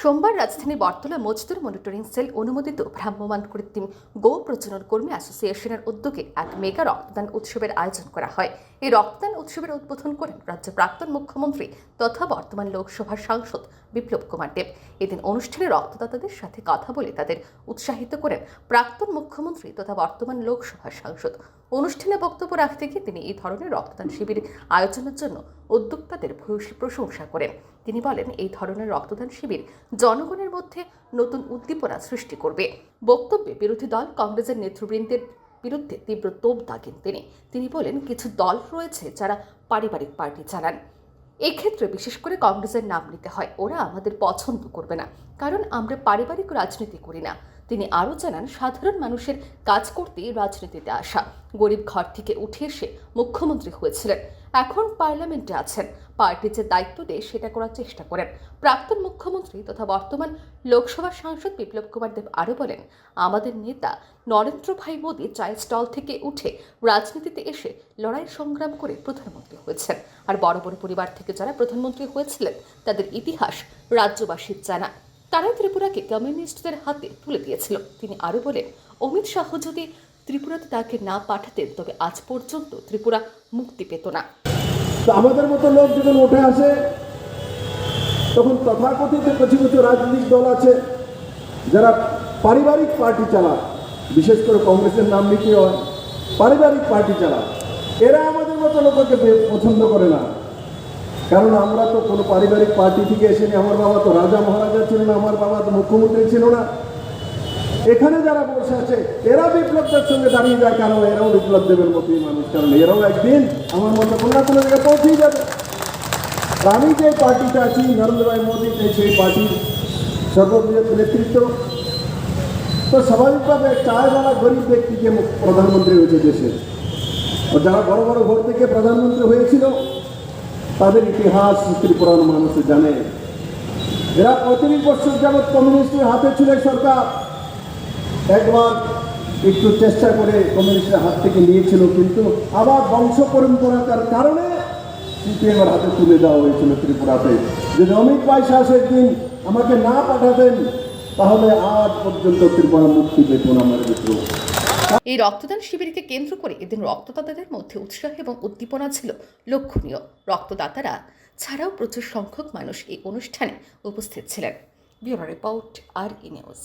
সোমবার রাজধানী বর্তলা মজদুর monitoring cell অনুমোদিত ভ্রাম্যমাণ কৃত্রিম গো প্রজনন কর্মী অ্যাসোসিয়েশনের উদ্যোগে এক মেগা রক্তদান উৎসবের আয়োজন করা হয়। এই রক্তদান উৎসবের উদ্বোধন করেন রাজ্যের প্রাক্তন মুখ্যমন্ত্রী তথা বর্তমান লোকসভার সাংসদ বিপ্লব কুমার দেব। এদিন অনুষ্ঠানে রক্তদাতাদের সাথে কথা বলে তাদের উৎসাহিত করেন প্রাক্তন মুখ্যমন্ত্রী তথা বর্তমান লোকসভার সাংসদ। অনুষ্ঠানে বক্তব্য রাখতে গিয়ে তিনি এই ধরনের রক্তদান শিবির আয়োজনের জন্য উদ্যোক্তাদের ভূয়সী প্রশংসা করেন। তিনি বলেন, এই ধরনের রক্তদান শিবির জনগণের মধ্যে নতুন উদ্দীপনা সৃষ্টি করবে। বক্তব্যে বিরোধী দল, কংগ্রেসের নেতৃবৃন্দের বিরুদ্ধে তীব্র তোপ দাগেন তিনি। তিনি বলেন, কিছু দল রয়েছে যারা পারিবারিক পার্টি চালান। এক্ষেত্রে বিশেষ করে কংগ্রেসের নাম নিতে হয়। ওরা আমাদের পছন্দ করবে না। কারণ আমরা পারিবারিক রাজনীতি করি না। তিনি আরও জানান, সাধারণ মানুষের কাজ করতেই রাজনীতিতে আসা। গরিব ঘর থেকে উঠে এসে মুখ্যমন্ত্রী হয়েছিলেন। এখন পার্লামেন্টে আছেন। পার্টি যে দায়িত্ব দেয় সেটা করার চেষ্টা করেন। প্রাক্তন মুখ্যমন্ত্রী তথা বর্তমান লোকসভার সাংসদ বিপ্লব কুমার দেব আরও বলেন, আমাদের নেতা নরেন্দ্র ভাই মোদী চায়ের স্টল থেকে উঠে রাজনীতিতে এসে লড়াই সংগ্রাম করে প্রধানমন্ত্রী হয়েছেন। আর বড় বড় পরিবার থেকে যারা প্রধানমন্ত্রী হয়েছিলেন, তাদের ইতিহাস রাজ্যবাসীর জানা। তারাই ত্রিপুরাকে কমিউনিস্টদের হাতে তুলে দিয়েছিল। তিনি আরও বলেন, অমিত শাহ যদি ত্রিপুরাতে তাকে না পাঠাতেন, তবে আজ পর্যন্ত ত্রিপুরা মুক্তি পেত না। আমাদের মতো লোক যখন উঠে আসে, তখন তথাকথিত কিছু কিছু রাজনৈতিক দল আছে, যারা পারিবারিক পার্টি চালায়। বিশেষ করে কংগ্রেসের নাম নিতে হয়, পারিবারিক পার্টি চালায়। এরা আমাদের মতো লোককে পছন্দ করে না। কারণ আমরা তো কোনো পারিবারিক পার্টি থেকে এসেনি, আমার বাবা তো রাজা মহারাজা ছিল না আমার বাবা তো মুখ্যমন্ত্রী ছিল না। এখানে যারা বসে আছে, এরা বিপ্লবদের সঙ্গে দাঁড়িয়ে যায় কারণ এরাও বিপ্লব দেবের মতোই মানুষ কারণ এরাও একদিন আমার মতো কোনো কোনো জায়গায় পৌঁছেই যাবে। আমি যে পার্টিতে আছি, নরেন্দ্র ভাই মোদী সেই পার্টির সর্ববৃহৎ নেতৃত্ব। তো স্বাভাবিকভাবে চায়ওয়ালা গরিব ব্যক্তিকে প্রধানমন্ত্রী হয়েছে দেশের যারা বড় বড় ভোট থেকে প্রধানমন্ত্রী হয়েছিল তাদের ইতিহাস ত্রিপুরার মানুষ জানে। এরা পঁয়ত্রিশ বছর যাবৎ কমিউনিস্টের হাতে ছিল সরকার। একবার একটু চেষ্টা করে কমিউনিস্টের হাত থেকে নিয়েছিল, কিন্তু আবার বংশ পরম্পরাটার কারণে সিপিএমের হাতে তুলে দেওয়া হয়েছিল ত্রিপুরাতে। যদি অমিত ভাই শাহ একদিন আমাকে না পাঠাতেন, তাহলে আজ পর্যন্ত ত্রিপুরা মুক্তি পেত না, আমার মিত্র। এই রক্তদান শিবিরকে কেন্দ্র করে এদিন রক্তদাতাদের মধ্যে উৎসাহ এবং উদ্দীপনা ছিল লক্ষণীয়। রক্তদাতারা ছাড়াও প্রচুর সংখ্যক মানুষ এই অনুষ্ঠানে উপস্থিত ছিলেন। Bureau report R E news.